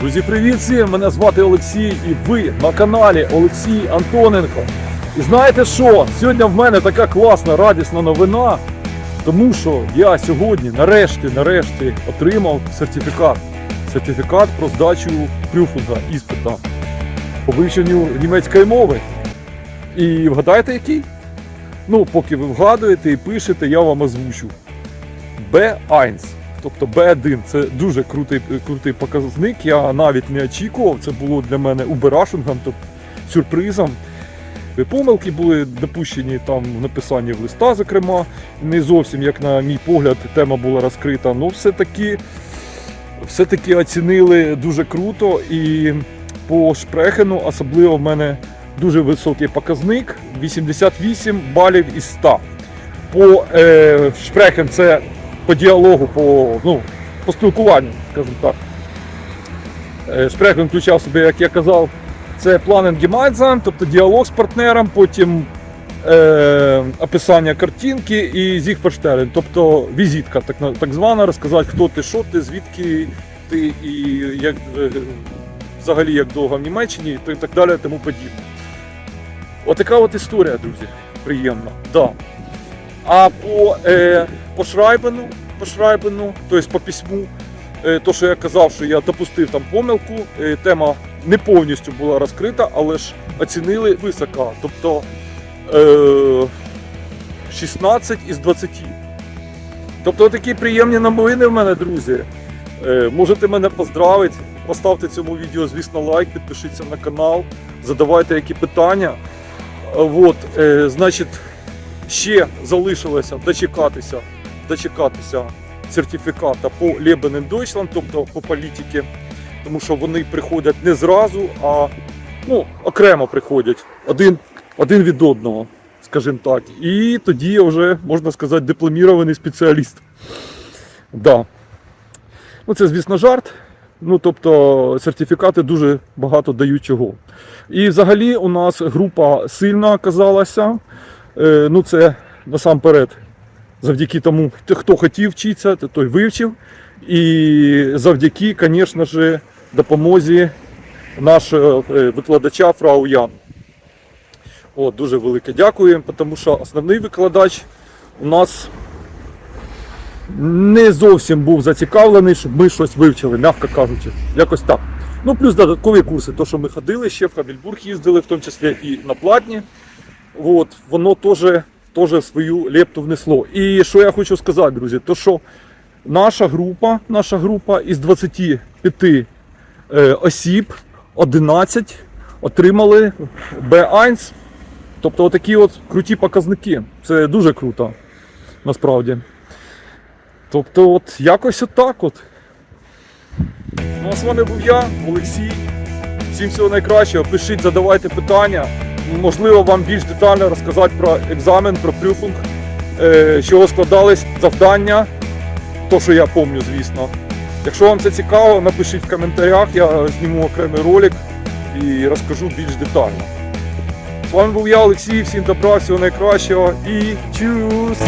Друзі, привіт всім! Мене звати Олексій і ви на каналі Олексій Антоненко. І знаєте що? Сьогодні в мене така класна, радісна новина, тому що я сьогодні нарешті, нарешті отримав сертифікат. Сертифікат про здачу прюфунга іспита по вивченню німецької мови. І вгадайте який? Ну, поки ви вгадуєте і пишете, я вам озвучу. B1. Тобто B1 це дуже крутий, крутий показник. Я навіть не очікував. Це було для мене уберашингом, тобто сюрпризом. Помилки були допущені там в написанні в листа, зокрема. Не зовсім, як на мій погляд, тема була розкрита. Ну, все-таки все-таки оцінили дуже круто. І по шпрехену особливо в мене дуже високий показник 88 балів із 100. По е, шпрехен це по діалогу, по, ну, по спілкуванню, скажімо так. Е, Шпрехен включав себе, як я казав, це планен Gemeinsam, тобто діалог з партнером, потім е, описання картинки і Зігферштелен, тобто візитка, так, так звана, розказати, хто ти, що ти, звідки ти і як, е, взагалі як довго в Німеччині і так далі, тому подібне. Отака от історія, друзі. Приємна. Да. А по, е, по Шрайбену, по Шрайбену, тобто по письму, е, то, що я казав, що я допустив там помилку, е, тема не повністю була розкрита, але ж оцінили високо. Тобто е, 16 із 20. Тобто такі приємні новини в мене, друзі. Е, можете мене поздравити. Поставте цьому відео, звісно, лайк, підпишіться на канал, задавайте які питання. Вот, е, значить, ще залишилося дочекатися, дочекатися сертифіката по in Deutschland, тобто по політики, тому що вони приходять не зразу, а ну, окремо приходять один, один від одного, скажімо так. І тоді я вже, можна сказати, дипломірований спеціаліст. Да. Ну, це, звісно, жарт. Ну, тобто сертифікати дуже багато дають чого. І взагалі у нас група сильна оказалася. Е, Ну, це насамперед завдяки тому, хто- хотів вчитися, той вивчив. І завдяки, звісно ж, допомозі нашого е, викладача Фрау Ян. От, дуже велике дякую, тому що основний викладач у нас не зовсім був зацікавлений, щоб ми щось вивчили, м'яко кажучи. Якось так. Ну, плюс додаткові курси, то, що ми ходили, ще в Хамільбург їздили, в тому числі і на платні. От, воно теж, теж свою лепту внесло. І що я хочу сказати, друзі, то що наша група, наша група із 25 е, осіб, 11 отримали B1. Тобто отакі от круті показники. Це дуже круто, насправді. Тобто, от якось отак от. Ну а з вами був я, Олексій. Всім всього найкращого. Пишіть, задавайте питання. Можливо, вам більш детально розказати про екзамен, про прюфунг, е, з чого складались завдання. То, що я пам'ятаю, звісно. Якщо вам це цікаво, напишіть в коментарях, я зніму окремий ролик і розкажу більш детально. З вами був я, Олексій, всім добра, всього найкращого і чус!